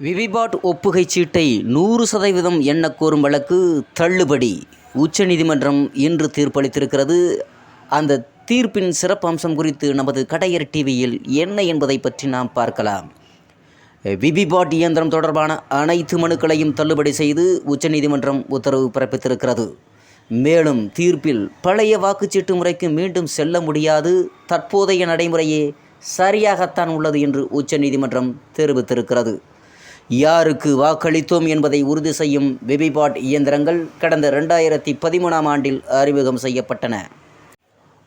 VVPAT ஒப்புகைச் சீட்டை நூறு சதவீதம் எண்ணக் கோரும் வழக்கு தள்ளுபடி. உச்சநீதிமன்றம் இன்று தீர்ப்பளித்திருக்கிறது. அந்த தீர்ப்பின் சிறப்பம்சம் குறித்து நமது கடையர் டிவியில் என்ன என்பதை பற்றி நாம் பார்க்கலாம். விபிபாட் இயந்திரம் தொடர்பான அனைத்து மனுக்களையும் தள்ளுபடி செய்து உச்சநீதிமன்றம் உத்தரவு பிறப்பித்திருக்கிறது. மேலும் தீர்ப்பில் பழைய வாக்குச்சீட்டு முறைக்கு மீண்டும் செல்ல முடியாது. தற்போதைய நடைமுறையே சரியாகத்தான் உள்ளது என்று உச்சநீதிமன்றம் தெரிவித்திருக்கிறது. யாருக்கு வாக்களித்தோம் என்பதை உறுதி செய்யும் விபிபாட் இயந்திரங்கள் கடந்த ரெண்டாயிரத்தி பதிமூணாம் ஆண்டில் அறிமுகம் செய்யப்பட்டன.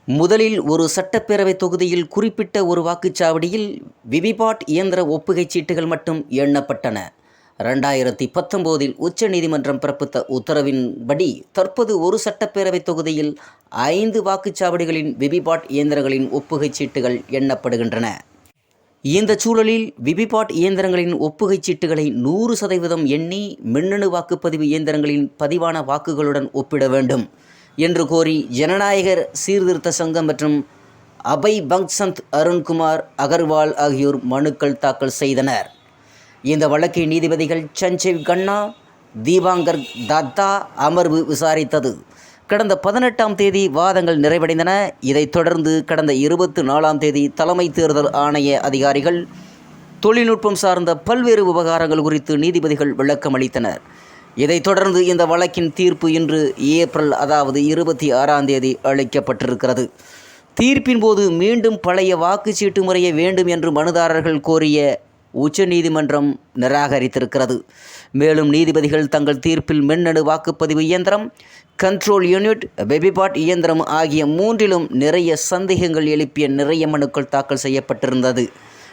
முதலில் ஒரு சட்டப்பேரவை தொகுதியில் குறிப்பிட்ட ஒரு வாக்குச்சாவடியில் விவிபாட் இயந்திர ஒப்புகைச் சீட்டுகள் மட்டும் எண்ணப்பட்டன. ரெண்டாயிரத்தி பத்தொம்போதில் உச்சநீதிமன்றம் பிறப்பித்த உத்தரவின்படி தற்போது ஒரு சட்டப்பேரவை தொகுதியில் ஐந்து வாக்குச்சாவடிகளின் விவிபாட் இயந்திரங்களின் ஒப்புகைச் சீட்டுகள் எண்ணப்படுகின்றன. இந்த சூழலில் விபிபாட் இயந்திரங்களின் ஒப்புகைச் சீட்டுகளை நூறு சதவீதம் எண்ணி மின்னணு வாக்குப்பதிவு இயந்திரங்களின் பதிவான வாக்குகளுடன் ஒப்பிட வேண்டும் என்று கோரி ஜனநாயகர் சீர்திருத்த சங்கம் மற்றும் அபய் பங்சந்த் அருண்குமார் அகர்வால் ஆகியோர் மனுக்கள் தாக்கல் செய்தனர். இந்த வழக்கை நீதிபதிகள் சஞ்சீவ் கண்ணா தீபாங்கர் தத்தா அமர்வு விசாரித்தது. கடந்த பதினெட்டாம் தேதி வாதங்கள் நிறைவடைந்தன. இதைத் தொடர்ந்து கடந்த இருபத்தி நாலாம் தேதி தலைமை தேர்தல் ஆணைய அதிகாரிகள் தொழில்நுட்பம் சார்ந்த பல்வேறு விவகாரங்கள் குறித்து நீதிபதிகள் விளக்கம் அளித்தனர். இதைத் தொடர்ந்து இந்த வழக்கின் தீர்ப்பு இன்று ஏப்ரல் அதாவது இருபத்தி ஆறாம் தேதி அளிக்கப்பட்டிருக்கிறது. தீர்ப்பின் போது மீண்டும் பழைய வாக்குச்சீட்டு முறையை வேண்டும் என்று மனுதாரர்கள் கோரிய உச்சநீதிமன்றம் நிராகரித்திருக்கிறது. மேலும் நீதிபதிகள் தங்கள் தீர்ப்பில் மின்னணு வாக்குப்பதிவு இயந்திரம் கண்ட்ரோல் யூனிட் வெபிபாட் இயந்திரம் ஆகிய மூன்றிலும் நிறைய சந்தேகங்கள் எழுப்பிய நிறைய மனுக்கள் தாக்கல் செய்யப்பட்டிருந்தது.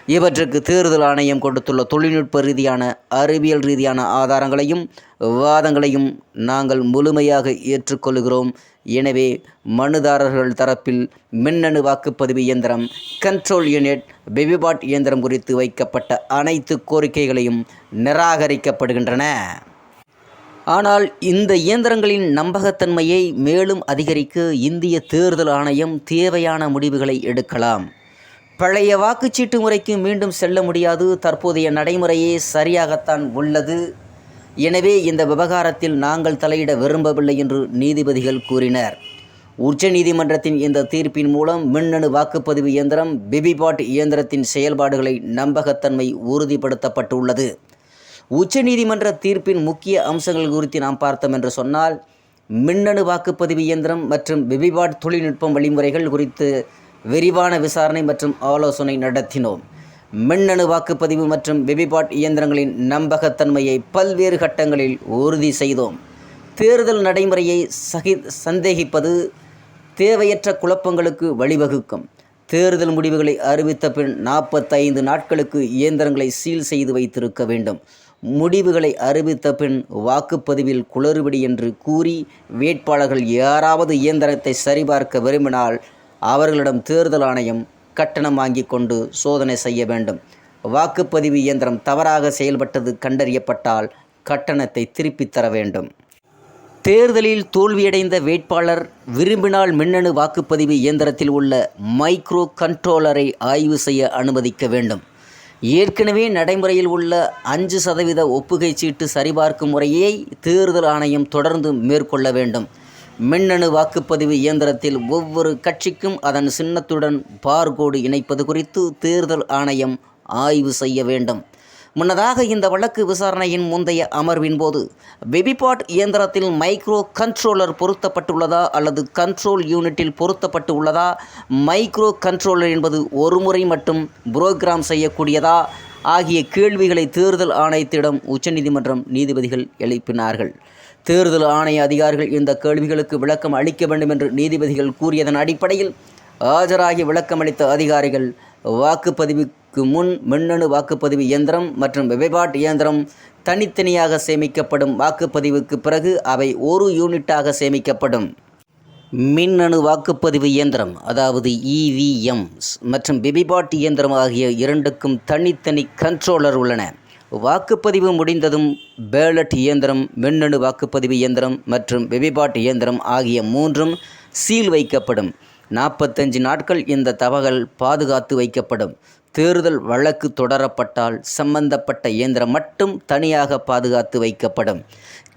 இவற்றுக்கு தேர்தல் ஆணையம் கொடுத்துள்ள தொழில்நுட்ப ரீதியான அறிவியல் ரீதியான ஆதாரங்களையும் விவாதங்களையும் நாங்கள் முழுமையாக ஏற்றுக்கொள்கிறோம். எனவே மனுதாரர்கள் தரப்பில் மின்னணு வாக்குப்பதிவு இயந்திரம் கண்ட்ரோல் யூனிட் பெபிபாட் இயந்திரம் குறித்து வைக்கப்பட்ட அனைத்து கோரிக்கைகளையும் நிராகரிக்கப்படுகின்றன. ஆனால் இந்த இயந்திரங்களின் நம்பகத்தன்மையை மேலும் அதிகரிக்க இந்திய தேர்தல் ஆணையம் தேவையான முடிவுகளை எடுக்கலாம். பழைய வாக்குச்சீட்டு முறைக்கு மீண்டும் செல்ல முடியாது. தற்போதைய நடைமுறையே சரியாகத்தான் உள்ளது. எனவே இந்த விவகாரத்தில் நாங்கள் தலையிட விரும்பவில்லை என்று நீதிபதிகள் கூறினர். உச்சநீதிமன்றத்தின் இந்த தீர்ப்பின் மூலம் மின்னணு வாக்குப்பதிவு இயந்திரம் பிபிபாட் இயந்திரத்தின் செயல்பாடுகளை நம்பகத்தன்மை உறுதிப்படுத்தப்பட்டுள்ளது. உச்சநீதிமன்ற தீர்ப்பின் முக்கிய அம்சங்கள் குறித்து நாம் பார்த்தோம் என்று சொன்னால் மின்னணு வாக்குப்பதிவு இயந்திரம் மற்றும் விவிபாட் தொழில்நுட்பம் வழிமுறைகள் குறித்து விரிவான விசாரணை மற்றும் ஆலோசனை நடத்தினோம். மின்னணு வாக்குப்பதிவு மற்றும் விவிபாட் இயந்திரங்களின் நம்பகத்தன்மையை பல்வேறு கட்டங்களில் உறுதி செய்தோம். தேர்தல் நடைமுறையை சகி சந்தேகிப்பது தேவையற்ற குழப்பங்களுக்கு வழிவகுக்கும். தேர்தல் முடிவுகளை அறிவித்த பின் நாற்பத்தைந்து நாட்களுக்கு இயந்திரங்களை சீல் செய்து வைத்திருக்க வேண்டும். முடிவுகளை அறிவித்த பின் வாக்குப்பதிவில் குளறுபடி என்று கூறி வேட்பாளர்கள் யாராவது இயந்திரத்தை சரிபார்க்க விரும்பினால் அவர்களிடம் தேர்தல் ஆணையம் கட்டணம் வாங்கி கொண்டு சோதனை செய்ய வேண்டும். வாக்குப்பதிவு இயந்திரம் தவறாக செயல்பட்டது கண்டறியப்பட்டால் கட்டணத்தை திருப்பித் தர வேண்டும். தேர்தலில் தோல்வியடைந்த வேட்பாளர் விரும்பினால் மின்னணு வாக்குப்பதிவு இயந்திரத்தில் உள்ள மைக்ரோ கண்ட்ரோலரை ஆய்வு செய்ய அனுமதிக்க வேண்டும். ஏற்கனவே நடைமுறையில் உள்ள அஞ்சு சதவீத ஒப்புகை சீட்டு சரிபார்க்கும் முறையை தேர்தல் ஆணையம் தொடர்ந்து மேற்கொள்ள வேண்டும். மின்னணு வாக்குப்பதிவு இயந்திரத்தில் ஒவ்வொரு கட்சிக்கும் அதன் சின்னத்துடன் பார்கோடு இணைப்பது குறித்து தேர்தல் ஆணையம் ஆய்வு செய்ய வேண்டும். முன்னதாக இந்த வழக்கு விசாரணையின் முந்தைய அமர்வின் போது வெபிபாட் இயந்திரத்தில் மைக்ரோ கண்ட்ரோலர் பொருத்தப்பட்டுள்ளதா அல்லது கண்ட்ரோல் யூனிட்டில் பொருத்தப்பட்டு உள்ளதா மைக்ரோ கண்ட்ரோலர் என்பது ஒரு முறை மட்டும் புரோகிராம் செய்யக்கூடியதா? ஆகிய கேள்விகளை தேர்தல் ஆணையத்திடம் உச்சநீதிமன்றம் நீதிபதிகள் எழுப்பினார்கள். தேர்தல் ஆணைய அதிகாரிகள் இந்த கேள்விகளுக்கு விளக்கம் அளிக்க வேண்டும் என்று நீதிபதிகள் கூறியதன் அடிப்படையில் ஆஜராகி விளக்கமளித்த அதிகாரிகள் வாக்குப்பதிவுக்கு முன் மின்னணு வாக்குப்பதிவு இயந்திரம் மற்றும் வெபாட் இயந்திரம் தனித்தனியாக சேமிக்கப்படும் வாக்குப்பதிவுக்கு பிறகு அவை ஒரு யூனிட்டாக சேமிக்கப்படும். மின்னணு வாக்குப்பதிவு இயந்திரம் அதாவது இவிஎம் மற்றும் பிபிபாட் இயந்திரம் ஆகிய இரண்டுக்கும் தனித்தனி கண்ட்ரோலர் உள்ளன. வாக்குப்பதிவு முடிந்ததும் பேலட் இயந்திரம் மின்னணு வாக்குப்பதிவு இயந்திரம் மற்றும் வெபிபாட் இயந்திரம் ஆகிய மூன்றும் சீல் வைக்கப்படும். நாற்பத்தஞ்சு நாட்கள் இந்த தவகள் பாதுகாத்து வைக்கப்படும். தேர்தல் வழக்கு தொடரப்பட்டால் சம்பந்தப்பட்ட இயந்திரம் மட்டும் தனியாக பாதுகாத்து வைக்கப்படும்.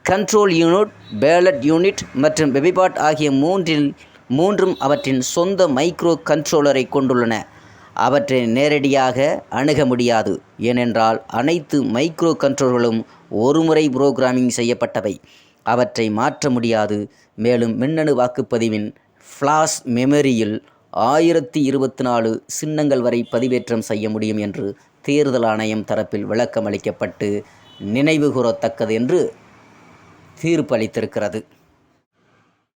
கண்ட்ரோல் யூனிட் பேலட் யூனிட் மற்றும் வெபிபாட் ஆகிய மூன்றில் மூன்றும் அவற்றின் சொந்த மைக்ரோ கண்ட்ரோலரை கொண்டுள்ளன. அவற்றை நேரடியாக அணுக முடியாது. ஏனென்றால் அனைத்து மைக்ரோ கண்ட்ரோல்களும் ஒருமுறை புரோகிராமிங் செய்யப்பட்டவை. அவற்றை மாற்ற முடியாது. மேலும் மின்னணு வாக்குப்பதிவின் ஃப்ளாஷ் மெமரியில் ஆயிரத்தி இருபத்தி நாலு சின்னங்கள் வரை பதிவேற்றம் செய்ய முடியும் என்று தேர்தல் ஆணையம் தரப்பில் விளக்கம் அளிக்கப்பட்டு நினைவு கூறத்தக்கது என்று தீர்ப்பளித்திருக்கிறது.